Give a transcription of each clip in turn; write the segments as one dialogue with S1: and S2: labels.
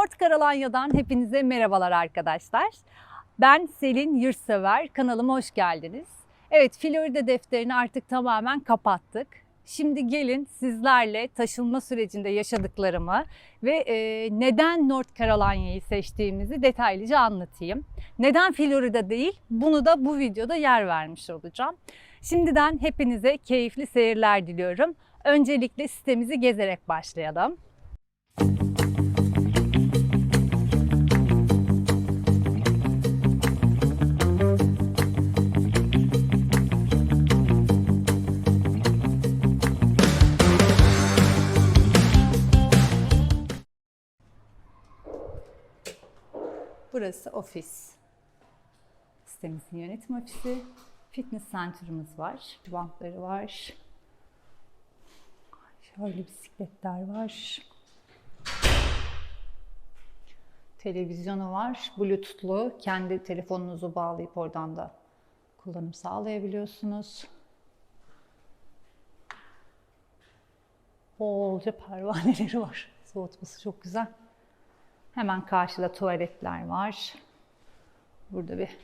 S1: North Carolina'dan hepinize merhabalar arkadaşlar. Ben Selin Yurtsever, kanalıma hoş geldiniz. Evet, Florida defterini artık tamamen kapattık. Şimdi gelin sizlerle taşınma sürecinde yaşadıklarımı ve e, neden North Carolina'yı seçtiğimizi detaylıca anlatayım. Neden Florida değil? Bunu da bu videoda yer vermiş olacağım. Şimdiden hepinize keyifli seyirler diliyorum. Öncelikle sitemizi gezerek başlayalım. Burası ofis. Sitemizin yönetim ofisi. Fitness center'ımız var. Bankları var. Şöyle bisikletler var. Televizyonu var. Bluetooth'lu. Kendi telefonunuzu bağlayıp oradan da kullanım sağlayabiliyorsunuz. Bolca pervaneleri var. Soğutması çok güzel. Hemen karşıda tuvaletler var. Burada bir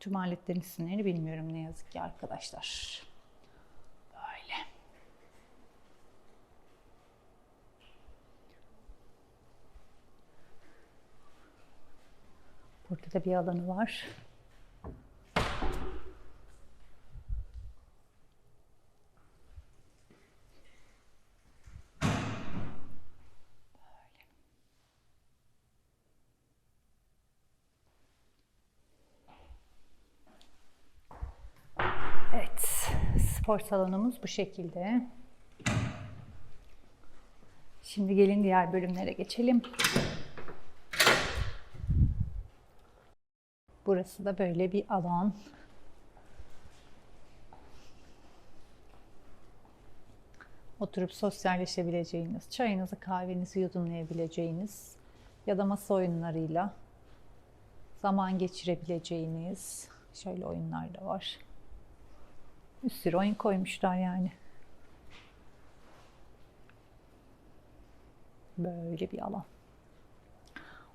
S1: tüm aletlerin isimlerini bilmiyorum ne yazık ki arkadaşlar. Böyle. Burada da bir alanı var. Evet, spor salonumuz bu şekilde. Şimdi gelin diğer bölümlere geçelim. Burası da böyle bir alan. Oturup sosyalleşebileceğiniz, çayınızı kahvenizi yudumlayabileceğiniz ya da masa oyunlarıyla zaman geçirebileceğiniz şöyle oyunlar da var. Bir sürü oyun koymuşlar yani. Böyle bir alan.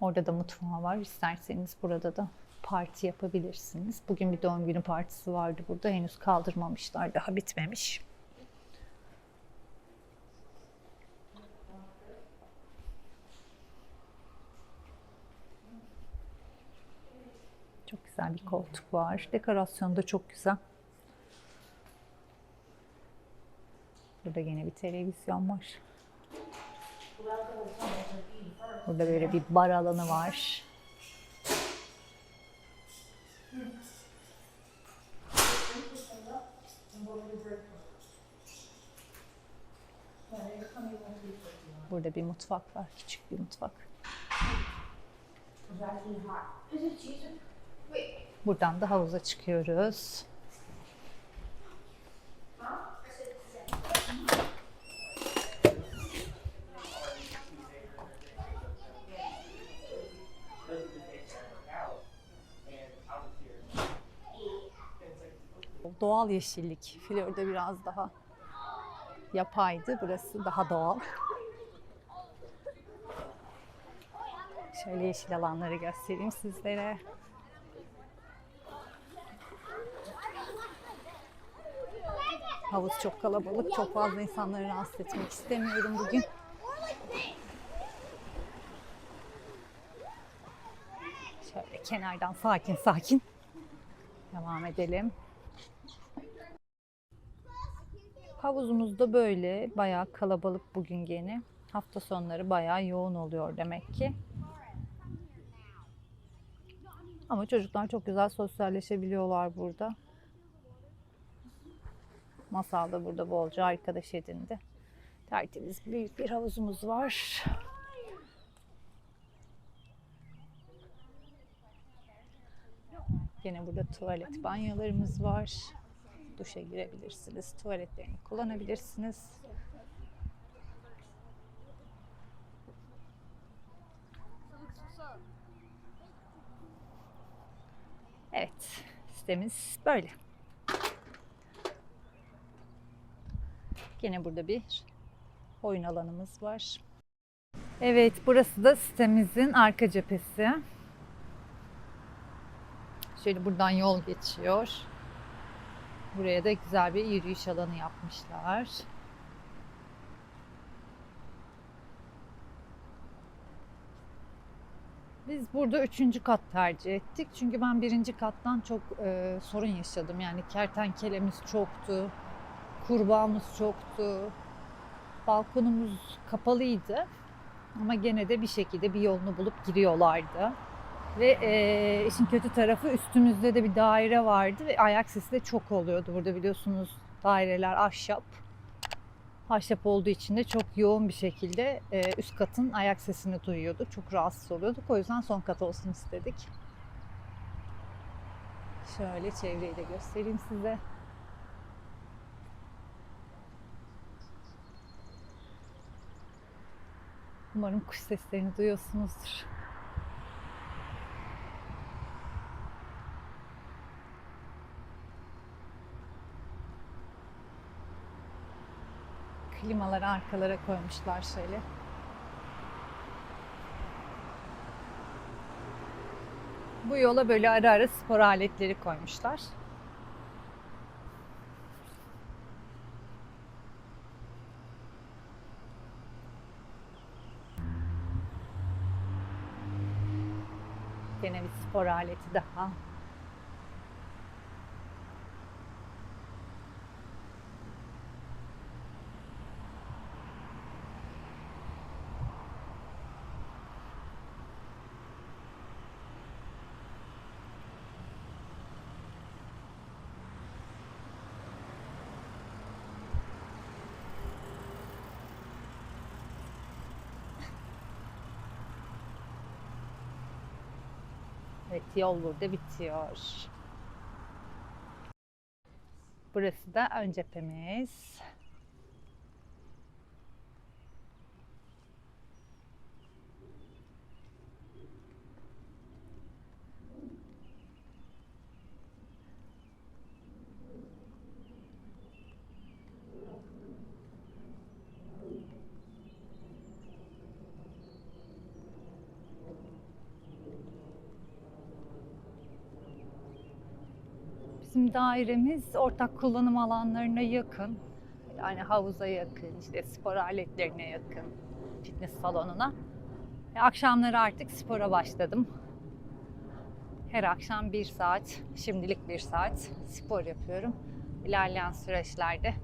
S1: Orada da mutfağı var. İsterseniz burada da parti yapabilirsiniz. Bugün bir doğum günü partisi vardı burada. Henüz kaldırmamışlar. Daha bitmemiş. Çok güzel bir koltuk var. Dekorasyon da çok güzel. Burada yine bir televizyon var. Burada böyle bir bar alanı var. Burada bir mutfak var, küçük bir mutfak. Buradan da havuza çıkıyoruz. Doğal yeşillik. Florida biraz daha yapaydı. Burası daha doğal. Şöyle yeşil alanları göstereyim sizlere. Havuz çok kalabalık. Çok fazla insanları rahatsız etmek istemiyorum bugün. Şöyle kenardan sakin sakin devam edelim. Havuzumuz da böyle bayağı kalabalık bugün gene. Hafta sonları bayağı yoğun oluyor demek ki. Ama çocuklar çok güzel sosyalleşebiliyorlar burada. Masal da burada bolca arkadaş edindi. Tertemiz büyük bir havuzumuz var. Yine burada tuvalet banyolarımız var. Duşa girebilirsiniz. Tuvaletlerini kullanabilirsiniz. Evet, sitemiz böyle. Yine burada bir oyun alanımız var. Evet, burası da sitemizin arka cephesi. Şöyle buradan yol geçiyor. Buraya da güzel bir yürüyüş alanı yapmışlar. Biz burada üçüncü kat tercih ettik. Çünkü ben birinci kattan çok e, sorun yaşadım. Yani kertenkelemiz çoktu, kurbağamız çoktu, balkonumuz kapalıydı. Ama gene de bir şekilde bir yolunu bulup giriyorlardı. Ve e, işin kötü tarafı üstümüzde de bir daire vardı ve ayak sesi de çok oluyordu. Burada biliyorsunuz daireler ahşap. Ahşap olduğu için de çok yoğun bir şekilde e, üst katın ayak sesini duyuyorduk. Çok rahatsız oluyorduk. O yüzden son kat olsun istedik. Şöyle çevreyi de göstereyim size. Umarım kuş seslerini duyuyorsunuzdur. Klimaları arkalara koymuşlar şöyle. Bu yola böyle ara ara spor aletleri koymuşlar. Gene bir spor aleti daha. Evet yol burada bitiyor. Burası da ön cephemiz. Bizim dairemiz ortak kullanım alanlarına yakın. Yani havuza yakın, işte spor aletlerine yakın, fitness salonuna. E, akşamları artık spora başladım. Her akşam bir saat, şimdilik bir saat spor yapıyorum. İlerleyen süreçlerde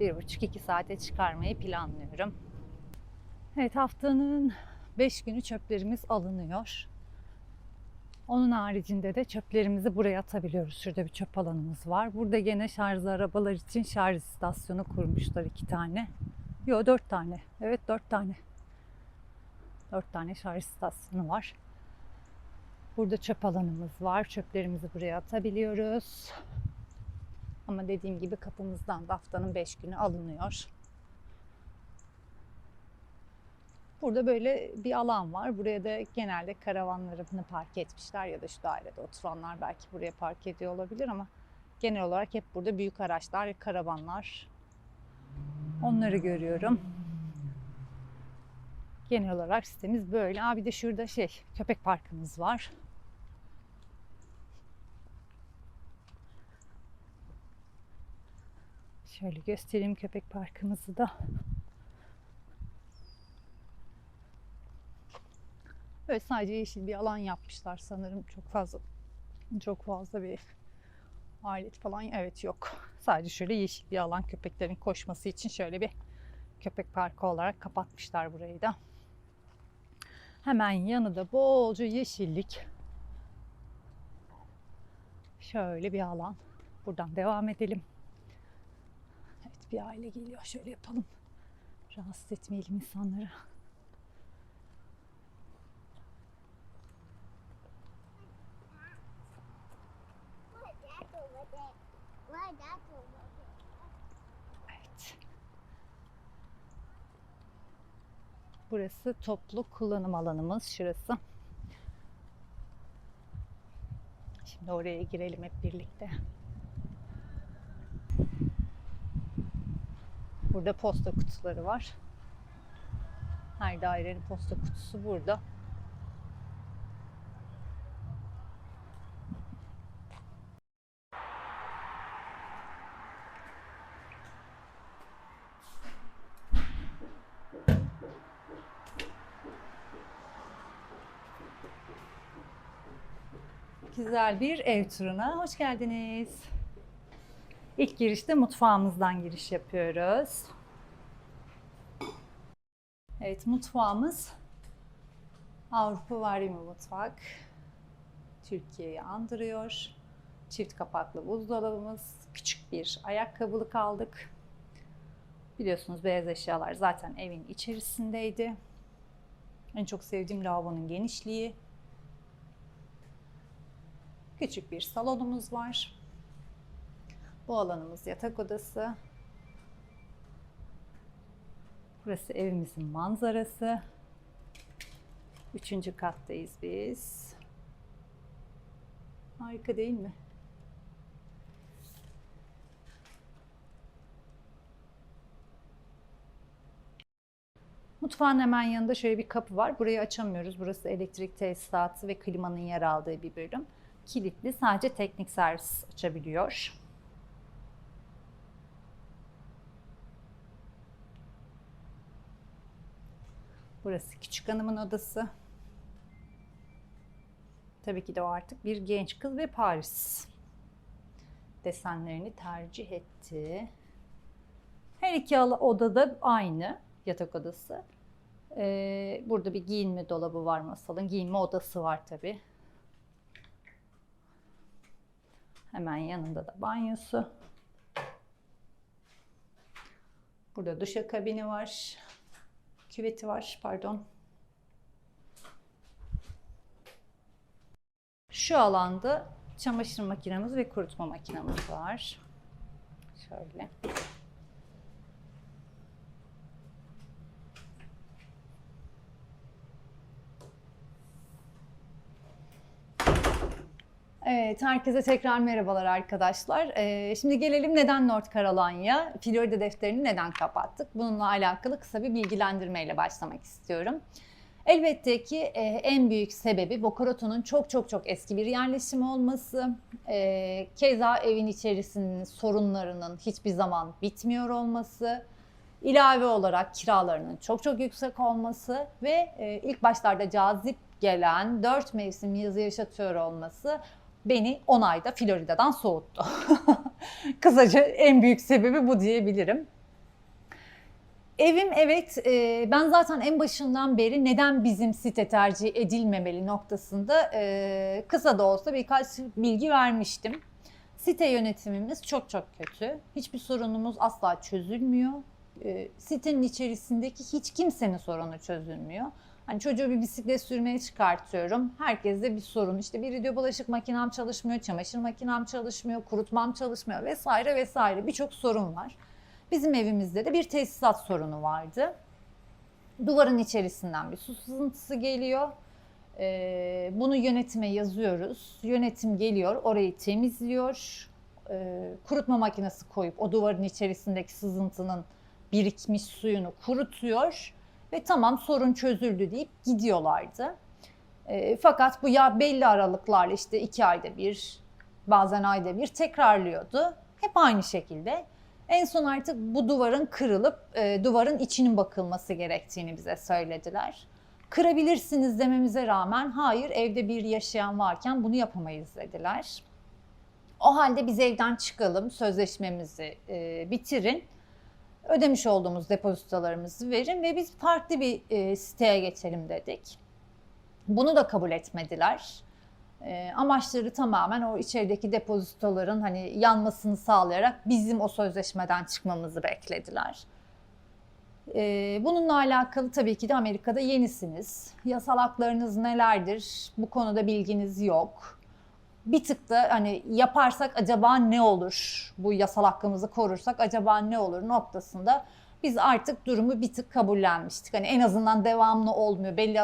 S1: bir buçuk iki saate çıkarmayı planlıyorum. Evet haftanın beş günü çöplerimiz alınıyor. Onun haricinde de çöplerimizi buraya atabiliyoruz. Şurada bir çöp alanımız var. Burada gene şarjlı arabalar için şarj istasyonu kurmuşlar iki tane. Yok dört tane. Evet dört tane. Dört tane şarj istasyonu var. Burada çöp alanımız var. Çöplerimizi buraya atabiliyoruz. Ama dediğim gibi kapımızdan da haftanın beş günü alınıyor. Burada böyle bir alan var. Buraya da genelde karavanlarını park etmişler ya da şu dairede oturanlar belki buraya park ediyor olabilir ama genel olarak hep burada büyük araçlar karavanlar. Onları görüyorum. Genel olarak sitemiz böyle. Aa bir de şurada şey köpek parkımız var. Şöyle göstereyim köpek parkımızı da. Böyle sadece yeşil bir alan yapmışlar sanırım. Çok fazla çok fazla bir alet falan evet yok. Sadece şöyle yeşil bir alan köpeklerin koşması için şöyle bir köpek parkı olarak kapatmışlar burayı da. Hemen yanı da bolca yeşillik. Şöyle bir alan. Buradan devam edelim. Evet bir aile geliyor. Şöyle yapalım. Rahatsız etmeyelim insanları. Evet. Burası toplu kullanım alanımız şurası. Şimdi oraya girelim hep birlikte. Burada posta kutuları var. Her dairenin posta kutusu burada. Güzel bir ev turuna hoş geldiniz. İlk girişte mutfağımızdan giriş yapıyoruz. Evet mutfağımız Avrupa vari bir mutfak. Türkiye'yi andırıyor. Çift kapaklı buzdolabımız, küçük bir ayakkabılık aldık. Biliyorsunuz beyaz eşyalar zaten evin içerisindeydi. En çok sevdiğim lavabonun genişliği. Küçük bir salonumuz var. Bu alanımız yatak odası. Burası evimizin manzarası. Üçüncü kattayız biz. Harika değil mi? Mutfağın hemen yanında şöyle bir kapı var. Burayı açamıyoruz. Burası elektrik tesisatı ve klimanın yer aldığı bir bölüm. Kilitli. Sadece teknik servis açabiliyor. Burası küçük hanımın odası. Tabii ki de o artık bir genç kız ve Paris desenlerini tercih etti. Her iki odada aynı yatak odası. Ee, burada bir giyinme dolabı var masalın. Giyinme odası var tabii. Hemen yanında da banyosu. Burada duşakabini var. Küveti var, pardon. Şu alanda çamaşır makinemiz ve kurutma makinemiz var. Şöyle. Evet, herkese tekrar merhabalar arkadaşlar. Ee, şimdi gelelim neden North Carolina, Florida defterini neden kapattık? Bununla alakalı kısa bir bilgilendirmeyle başlamak istiyorum. Elbette ki e, en büyük sebebi Boca Raton'un çok çok çok eski bir yerleşim olması. E, keza evin içerisinin sorunlarının hiçbir zaman bitmiyor olması. ilave olarak kiralarının çok çok yüksek olması ve e, ilk başlarda cazip gelen dört mevsim yazı yaşatıyor olması beni 10 ayda Florida'dan soğuttu. Kısaca en büyük sebebi bu diyebilirim. Evim evet e, ben zaten en başından beri neden bizim site tercih edilmemeli noktasında e, kısa da olsa birkaç bilgi vermiştim. Site yönetimimiz çok çok kötü. Hiçbir sorunumuz asla çözülmüyor. E, sitenin içerisindeki hiç kimsenin sorunu çözülmüyor. Hani çocuğu bir bisiklet sürmeye çıkartıyorum. Herkeste bir sorun. İşte biri diyor bulaşık makinem çalışmıyor, çamaşır makinem çalışmıyor, kurutmam çalışmıyor vesaire vesaire. Birçok sorun var. Bizim evimizde de bir tesisat sorunu vardı. Duvarın içerisinden bir su sızıntısı geliyor. Ee, bunu yönetime yazıyoruz. Yönetim geliyor, orayı temizliyor. Ee, kurutma makinesi koyup o duvarın içerisindeki sızıntının birikmiş suyunu kurutuyor ve tamam sorun çözüldü deyip gidiyorlardı. E, fakat bu ya belli aralıklarla işte iki ayda bir, bazen ayda bir tekrarlıyordu. Hep aynı şekilde. En son artık bu duvarın kırılıp e, duvarın içinin bakılması gerektiğini bize söylediler. Kırabilirsiniz dememize rağmen hayır evde bir yaşayan varken bunu yapamayız dediler. O halde biz evden çıkalım, sözleşmemizi e, bitirin ödemiş olduğumuz depozitolarımızı verin ve biz farklı bir e, siteye geçelim dedik. Bunu da kabul etmediler. E, amaçları tamamen o içerideki depozitoların hani yanmasını sağlayarak bizim o sözleşmeden çıkmamızı beklediler. E, bununla alakalı tabii ki de Amerika'da yenisiniz. Yasal haklarınız nelerdir? Bu konuda bilginiz yok bir tık da hani yaparsak acaba ne olur? Bu yasal hakkımızı korursak acaba ne olur noktasında biz artık durumu bir tık kabullenmiştik. Hani en azından devamlı olmuyor. Belli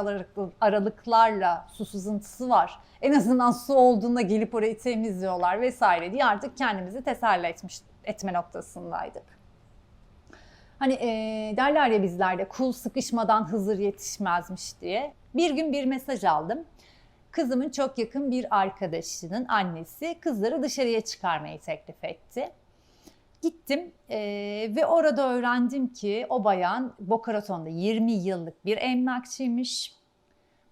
S1: aralıklarla su sızıntısı var. En azından su olduğunda gelip orayı temizliyorlar vesaire diye artık kendimizi teselli etmiş, etme noktasındaydık. Hani e, derler ya bizlerde kul sıkışmadan Hızır yetişmezmiş diye. Bir gün bir mesaj aldım. Kızımın çok yakın bir arkadaşının annesi kızları dışarıya çıkarmayı teklif etti. Gittim e, ve orada öğrendim ki o bayan Boca Raton'da 20 yıllık bir emlakçıymış.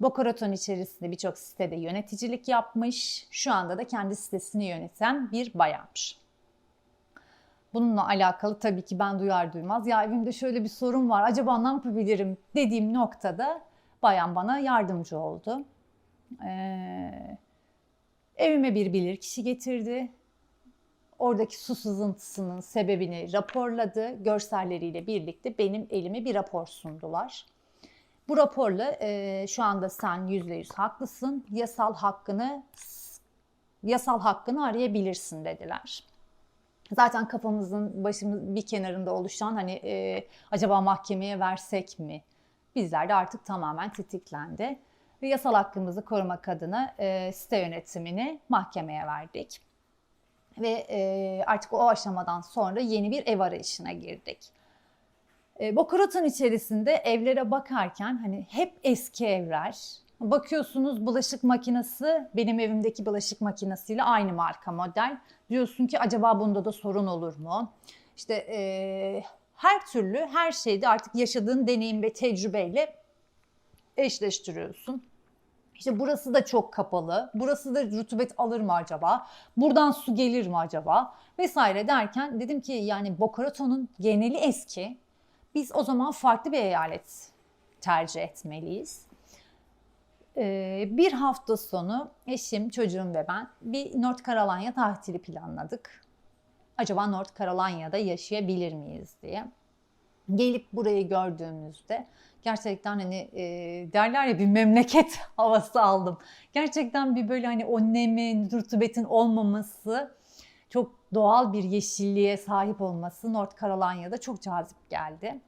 S1: Boca Raton içerisinde birçok sitede yöneticilik yapmış. Şu anda da kendi sitesini yöneten bir bayanmış. Bununla alakalı tabii ki ben duyar duymaz ya evimde şöyle bir sorun var acaba ne yapabilirim dediğim noktada bayan bana yardımcı oldu. Ee, evime bir bilir kişi getirdi. Oradaki su sızıntısının sebebini raporladı. Görselleriyle birlikte benim elime bir rapor sundular. Bu raporla e, şu anda sen yüzde yüz haklısın. Yasal hakkını yasal hakkını arayabilirsin dediler. Zaten kafamızın başımız bir kenarında oluşan hani e, acaba mahkemeye versek mi? Bizler de artık tamamen tetiklendi. Ve yasal hakkımızı korumak adına e, site yönetimini mahkemeye verdik. Ve e, artık o aşamadan sonra yeni bir ev arayışına girdik. E, Bokurot'un içerisinde evlere bakarken hani hep eski evler. Bakıyorsunuz bulaşık makinesi benim evimdeki bulaşık makinesiyle aynı marka model. Diyorsun ki acaba bunda da sorun olur mu? İşte e, her türlü her şeyde artık yaşadığın deneyim ve tecrübeyle eşleştiriyorsun. İşte burası da çok kapalı. Burası da rutubet alır mı acaba? Buradan su gelir mi acaba? Vesaire derken dedim ki yani Boca Raton'un geneli eski. Biz o zaman farklı bir eyalet tercih etmeliyiz. Ee, bir hafta sonu eşim, çocuğum ve ben bir North Carolina tatili planladık. Acaba North Carolina'da yaşayabilir miyiz diye. Gelip burayı gördüğümüzde gerçekten hani e, derler ya bir memleket havası aldım. Gerçekten bir böyle hani o nemin, rutubetin olmaması, çok doğal bir yeşilliğe sahip olması North Carolina'da çok cazip geldi.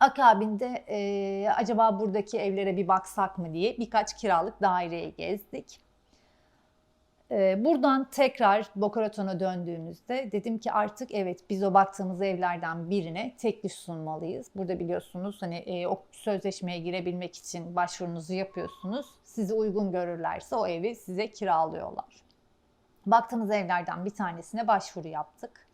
S1: Akabinde e, acaba buradaki evlere bir baksak mı diye birkaç kiralık daireyi gezdik. E, buradan tekrar Boca Raton'a döndüğümüzde dedim ki artık evet biz o baktığımız evlerden birine teklif sunmalıyız. Burada biliyorsunuz hani e, o sözleşmeye girebilmek için başvurunuzu yapıyorsunuz. Sizi uygun görürlerse o evi size kiralıyorlar. Baktığımız evlerden bir tanesine başvuru yaptık.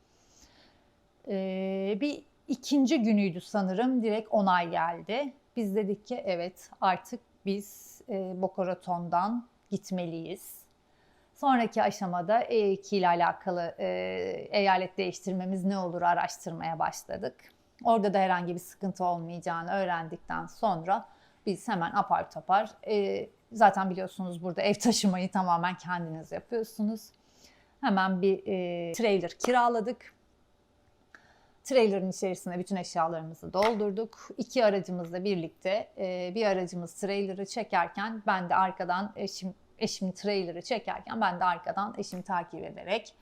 S1: E, bir ikinci günüydü sanırım direkt onay geldi. Biz dedik ki evet artık biz e, Boca Raton'dan gitmeliyiz. Sonraki aşamada E2 ile alakalı e, eyalet değiştirmemiz ne olur araştırmaya başladık. Orada da herhangi bir sıkıntı olmayacağını öğrendikten sonra biz hemen apar topar e, zaten biliyorsunuz burada ev taşımayı tamamen kendiniz yapıyorsunuz. Hemen bir e, trailer kiraladık. Trailer'ın içerisine bütün eşyalarımızı doldurduk. İki aracımızla birlikte e, bir aracımız trailer'ı çekerken ben de arkadan eşim eşim trailer'ı çekerken ben de arkadan eşimi takip ederek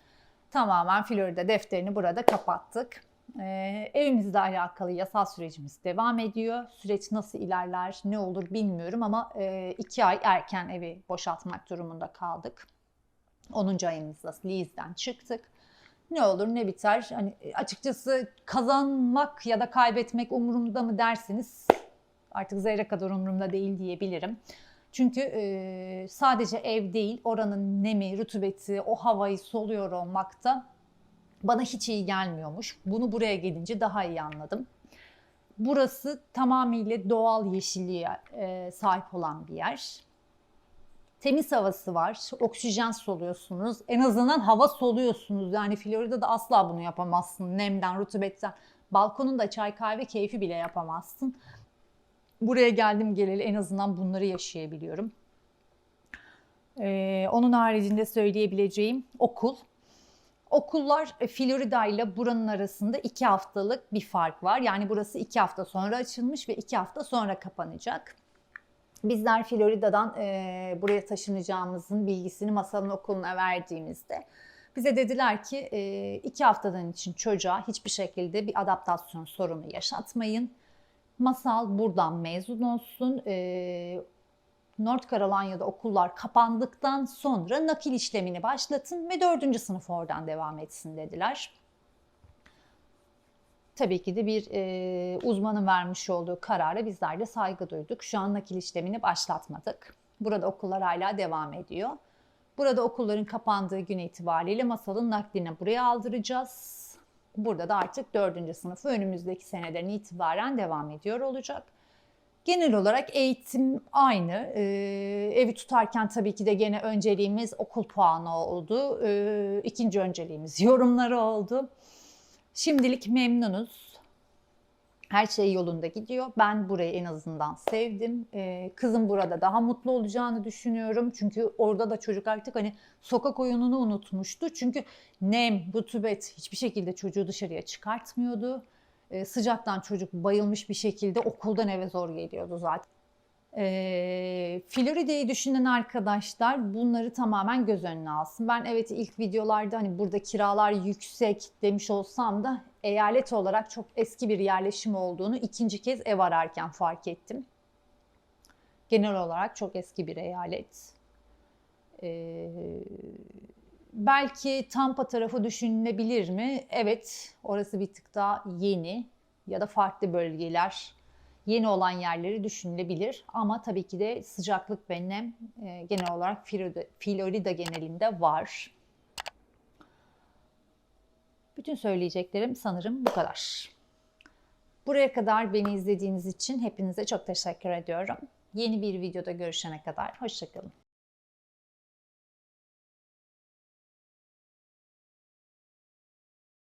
S1: tamamen Florida defterini burada kapattık. Ee, evimizle alakalı yasal sürecimiz devam ediyor. Süreç nasıl ilerler, ne olur bilmiyorum ama e, iki ay erken evi boşaltmak durumunda kaldık. 10. ayımızda lease'den çıktık. Ne olur ne biter. Hani açıkçası kazanmak ya da kaybetmek umurumda mı derseniz artık zerre kadar umurumda değil diyebilirim. Çünkü e, sadece ev değil oranın nemi, rutubeti, o havayı soluyor olmakta bana hiç iyi gelmiyormuş. Bunu buraya gelince daha iyi anladım. Burası tamamıyla doğal yeşilliğe e, sahip olan bir yer. Temiz havası var, oksijen soluyorsunuz. En azından hava soluyorsunuz. Yani Florida'da asla bunu yapamazsın. Nemden, rutubetten. Balkonunda çay kahve keyfi bile yapamazsın buraya geldim geleli en azından bunları yaşayabiliyorum. Ee, onun haricinde söyleyebileceğim okul. Okullar e, Florida ile buranın arasında iki haftalık bir fark var. Yani burası iki hafta sonra açılmış ve iki hafta sonra kapanacak. Bizler Florida'dan e, buraya taşınacağımızın bilgisini masalın okuluna verdiğimizde bize dediler ki e, iki haftadan için çocuğa hiçbir şekilde bir adaptasyon sorunu yaşatmayın Masal buradan mezun olsun. Ee, North Carolina'da okullar kapandıktan sonra nakil işlemini başlatın ve dördüncü sınıf oradan devam etsin dediler. tabii ki de bir e, uzmanın vermiş olduğu karara bizler de saygı duyduk. Şu an nakil işlemini başlatmadık. Burada okullar hala devam ediyor. Burada okulların kapandığı gün itibariyle masalın naklini buraya aldıracağız. Burada da artık dördüncü sınıfı önümüzdeki seneden itibaren devam ediyor olacak. Genel olarak eğitim aynı. Ee, evi tutarken tabii ki de gene önceliğimiz okul puanı oldu. Ee, ikinci önceliğimiz yorumları oldu. Şimdilik memnunuz. Her şey yolunda gidiyor. Ben burayı en azından sevdim. Ee, kızım burada daha mutlu olacağını düşünüyorum. Çünkü orada da çocuk artık hani sokak oyununu unutmuştu. Çünkü nem, rutubet hiçbir şekilde çocuğu dışarıya çıkartmıyordu. Ee, sıcaktan çocuk bayılmış bir şekilde okuldan eve zor geliyordu zaten. Ee, Florida'yı düşünen arkadaşlar bunları tamamen göz önüne alsın. Ben evet ilk videolarda hani burada kiralar yüksek demiş olsam da eyalet olarak çok eski bir yerleşim olduğunu ikinci kez ev ararken fark ettim. Genel olarak çok eski bir eyalet. Ee, belki Tampa tarafı düşünülebilir mi? Evet, orası bir tık daha yeni ya da farklı bölgeler yeni olan yerleri düşünülebilir. Ama tabii ki de sıcaklık ve nem e, genel olarak Florida, genelinde var. Bütün söyleyeceklerim sanırım bu kadar. Buraya kadar beni izlediğiniz için hepinize çok teşekkür ediyorum. Yeni bir videoda görüşene kadar hoşçakalın.